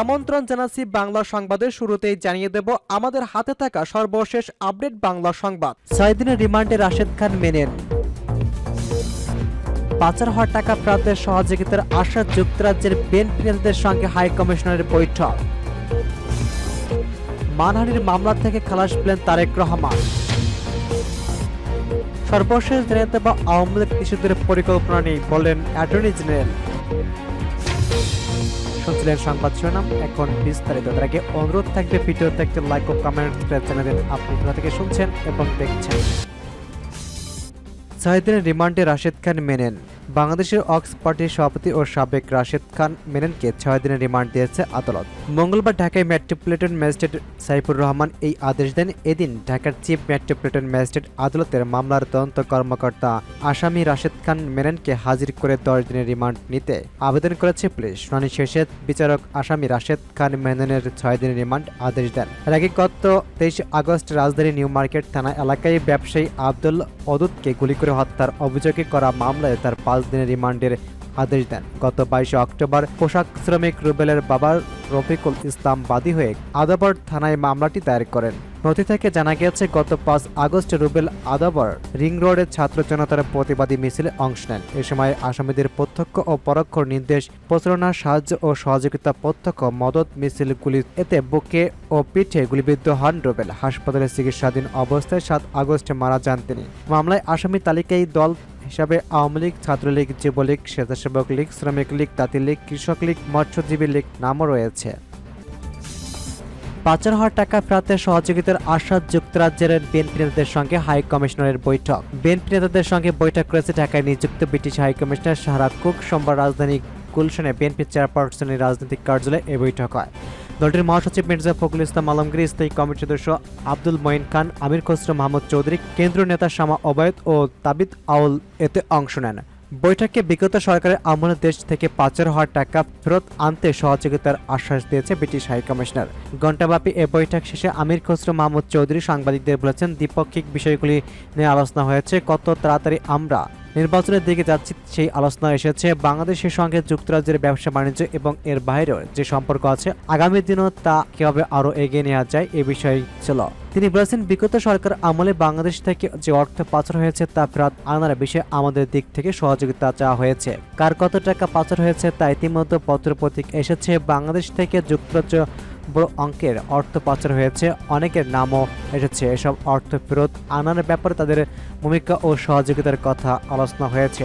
আমন্ত্রণ জানাচ্ছি বাংলা সংবাদের শুরুতেই জানিয়ে দেব আমাদের হাতে থাকা সর্বশেষ আপডেট বাংলা সংবাদ। ছয় দিনের রিমান্ডে রাশেদ খান মেনেন। পাচার হওয়া টাকা প্রাপ্তের সহযোগিতার আশা যুক্তরাজ্যের বিএনপি নেতাদের সঙ্গে হাই কমিশনারের বৈঠক। মানহানির মামলা থেকে খালাস পেলেন তারেক রহমান। সর্বশেষ জানিয়ে দেব আওয়ামী লীগ ইস্যুদের পরিকল্পনা নেই বললেন অ্যাটর্নি জেনারেল। শুনছিলেন সংবাদ শিরোনাম। এখন বিস্তারিত। তার আগে অনুরোধ থাকবে ভিডিওতে একটি লাইক ও কমেন্ট দেন আপনি কোথা থেকে শুনছেন এবং দেখছেন? ছয় রিমান্ডে রাশেদ খান মেনেন। বাংলাদেশের অক্স পার্টির সভাপতি ও সাবেক রাশেদ খান মেননকে ছয় দিনের রিমান্ড দিয়েছে আদালত। মঙ্গলবার ঢাকায় মেট্রোপলিটন ম্যাজিস্ট্রেট সাইফুর রহমান এই আদেশ দেন। এদিন ঢাকার চিফ মেট্রোপলিটন ম্যাজিস্ট্রেট আদালতের মামলার তদন্ত কর্মকর্তা আসামি রাশেদ খান মেননকে হাজির করে দশ দিনের রিমান্ড নিতে আবেদন করেছে পুলিশ। শুনানি শেষে বিচারক আসামি রাশেদ খান মেননের ছয় দিনের রিমান্ড আদেশ দেন। এর আগে গত তেইশে আগস্ট রাজধানী নিউ মার্কেট থানা এলাকায় ব্যবসায়ী আব্দুল অদুতকে গুলি করে হত্যার অভিযোগে করা মামলায় তার পাঁচ দিনের রিমান্ডের আদেশ দেন। গত বাইশে অক্টোবর পোশাক শ্রমিক রুবেলের বাবার রফিকুল ইসলাম বাদী হয়ে আদাবর থানায় মামলাটি দায়ের করেন। নথি থেকে জানা গিয়েছে, গত পাঁচ আগস্ট রুবেল আদাবর রিং রোডের ছাত্র জনতার প্রতিবাদী মিছিলে অংশ নেন। এ সময় আসামিদের প্রত্যক্ষ ও পরোক্ষ নির্দেশ, প্রচারণা, সাহায্য ও সহযোগিতা প্রত্যক্ষ মদত মিছিলগুলি এতে বুকে ও পিঠে গুলিবিদ্ধ হন রুবেল। হাসপাতালে চিকিৎসাধীন অবস্থায় সাত আগস্টে মারা যান তিনি। মামলায় আসামি তালিকায় দল হিসাবে আওয়ামী লীগ, ছাত্রলীগ, যুবলীগ, স্বেচ্ছাসেবক লীগ, শ্রমিক লীগ, তাঁতি লীগ, কৃষক লীগ, মৎস্যজীবী লীগ নামও রয়েছে। পাচার হওয়ার টাকা ফেরাতে সহযোগিতার আশ্বাস যুক্তরাজ্যের বিএনপি নেতাদের সঙ্গে হাই কমিশনারের বৈঠক। বিএনপি নেতাদের সঙ্গে বৈঠক করেছে ঢাকায় নিযুক্ত British high commissioner Sarah Cooke. সোমবার রাজধানী গুলশনে বিএনপি চেয়ারপারসনের রাজনৈতিক কার্যালয়ে এই বৈঠক হয়। দলটির মহাসচিব মির্জা ফখরুল ইসলাম আলমগীর, স্থায়ী কমিটির সদস্য আব্দুল মঈন খান, আমির খসরু মাহমুদ চৌধুরী, কেন্দ্রীয় নেতা শামা ওবায়দ ও তাবিদ আউল এতে অংশ নেন। বৈঠকে বিগত সরকারের আমলের দেশ থেকে পাচার হওয়ার টাকা ফেরত আনতে সহযোগিতার আশ্বাস দিয়েছে ব্রিটিশ হাই কমিশনার। ঘণ্টাব্যাপী এ বৈঠক শেষে আমির খসরু মাহমুদ চৌধুরী সাংবাদিকদের বলেছেন, দ্বিপাক্ষিক বিষয়গুলি নিয়ে আলোচনা হয়েছে, কত তাড়াতাড়ি আমরা নির্বাচনের দিকে যাচ্ছি সেই আলোচনা এসেছে। বাংলাদেশের সঙ্গে যুক্তরাজ্যের ব্যবসা বাণিজ্য এবং এর বাইরেও যে সম্পর্ক আছে, আগামী দিনও তা কীভাবে আরও এগিয়ে নেওয়া যায় এ বিষয়ে ছিল। তিনি বলেছেন, বিগত সরকার আমলে বাংলাদেশ থেকে যে অর্থ পাচার হয়েছে তা ফেরত আনার বিষয়ে আমাদের দিক থেকে সহযোগিতা চাওয়া হয়েছে। কার কত টাকা পাচার হয়েছে তা ইতিমধ্যে পত্রপ্রতীক এসেছে। বাংলাদেশ থেকে যুক্তরাজ্য বড় অঙ্কের অর্থ পাচার হয়েছে, অনেকের নামও এসেছে। এসব অর্থ ফেরত আনার ব্যাপারে তাদের ভূমিকা ও সহযোগিতার কথা আলোচনা হয়েছে।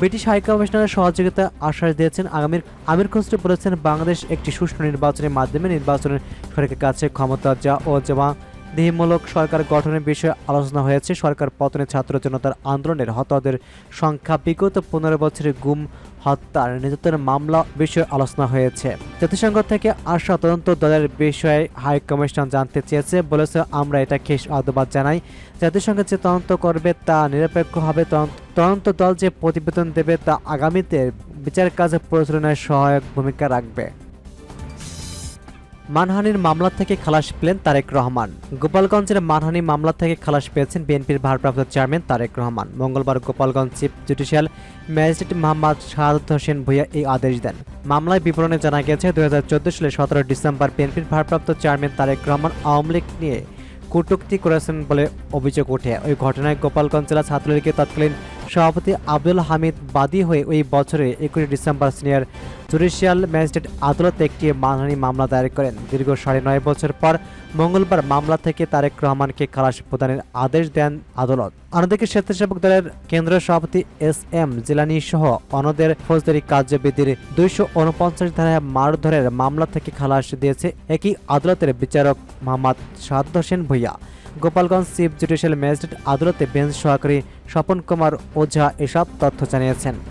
ব্রিটিশ হাইকমিশনারের সহযোগিতা আশ্বাস দিয়েছেন, আগামীর আমির খসরু বলেছেন, বাংলাদেশ একটি সুষ্ঠু নির্বাচনের মাধ্যমে নির্বাচনের সরকারের কাছে ক্ষমতা যা ও জমা দেহমূলক সরকার গঠনের বিষয়ে আলোচনা হয়েছে। সরকার পতনে ছাত্র জনতার আন্দোলনের হতাহতের সংখ্যা বিগত পনেরো বছরের গুম, হত্যার নির্যাতনের মামলা বিষয়ে আলোচনা হয়েছে। জাতিসংঘ থেকে আসা তদন্ত দলের বিষয়ে হাই কমিশন জানতে চেয়েছে, বলেছে আমরা এটা খেস আদবাদ জানাই। জাতিসংঘ যে তদন্ত করবে তা নিরপেক্ষ হবে। তদন্ত দল যে প্রতিবেদন দেবে তা আগামীতে বিচার কাজে পরিচালনায় সহায়ক ভূমিকা রাখবে। মানহানির মামলা থেকে খালাস পেলেন তারেক রহমান। গোপালগঞ্জের মানহানি মামলা থেকে খালাস পেয়েছেন বিএনপির ভারপ্রাপ্ত চেয়ারম্যান তারেক রহমান। মঙ্গলবার Gopalganj chief judicial magistrate Mohammad Shahadat Hossain Bhuiyan এই আদেশ দেন। মামলায় বিবরণে জানা গেছে দু সালে সতেরো ডিসেম্বর বিএনপির ভারপ্রাপ্ত চেয়ারম্যান তারেক রহমান আওয়ামী লীগ নিয়ে কটূক্তি করেছেন বলে অভিযোগ ওঠে। ওই ঘটনায় গোপালগঞ্জ জেলা ছাত্রলীগের তৎকালীন সভাপতি আব্দুল হামিদ বাদী হয়ে ওই বছরে একুশে ডিসেম্বর সিনিয়র জুডিশিয়াল ম্যাজিস্ট্রেট আদালতে একটি মানহানি মামলা দায়ের করেন। দীর্ঘ সাড়ে নয় বছর পর মঙ্গলবার মামলা থেকে তারেক রহমানকে খালাস প্রদানের আদেশ দেন আদালত। অন্যদিকে স্বেচ্ছাসেবক দলের কেন্দ্রীয় সভাপতি এস এম জিলানি সহ অনদের ফৌজদারি কার্যবিধির দুইশো উনপঞ্চাশ ধারায় মারধরের মামলা থেকে খালাস দিয়েছে একই আদালতের বিচারক Mohammad Saad Hossain Bhuiyan. Gopalganj chief judicial magistrate আদালতে বেঞ্চ সহকারী স্বপন কুমার ওঝা এসব তথ্য জানিয়েছেন।